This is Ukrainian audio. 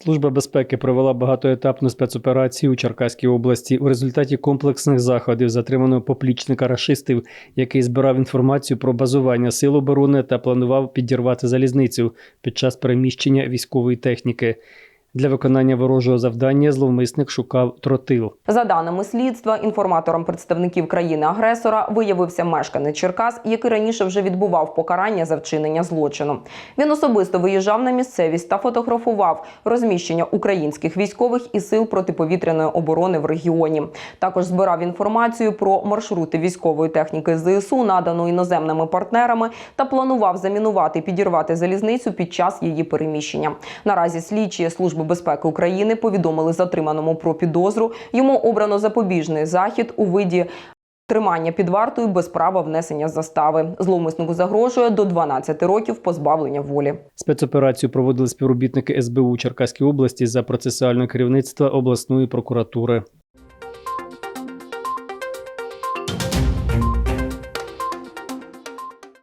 Служба безпеки провела багатоетапну спецоперацію у Черкаській області. У результаті комплексних заходів затримано поплічника рашистів, який збирав інформацію про базування сил оборони та планував підірвати залізницю під час переміщення військової техніки. Для виконання ворожого завдання зловмисник шукав тротил. За даними слідства, інформатором представників країни-агресора виявився мешканець Черкас, який раніше вже відбував покарання за вчинення злочину. Він особисто виїжджав на місцевість та фотографував розміщення українських військових і сил протиповітряної оборони в регіоні. Також збирав інформацію про маршрути військової техніки ЗСУ, надану іноземними партнерами, та планував замінувати і підірвати залізницю під час її переміщення. Наразі слідчі служби безпеки України повідомили затриманому про підозру. Йому обрано запобіжний захід у виді. Тримання під вартою без права внесення застави. Зловмиснику загрожує до 12 років позбавлення волі. Спецоперацію проводили співробітники СБУ Черкаської області за процесуальне керівництво обласної прокуратури.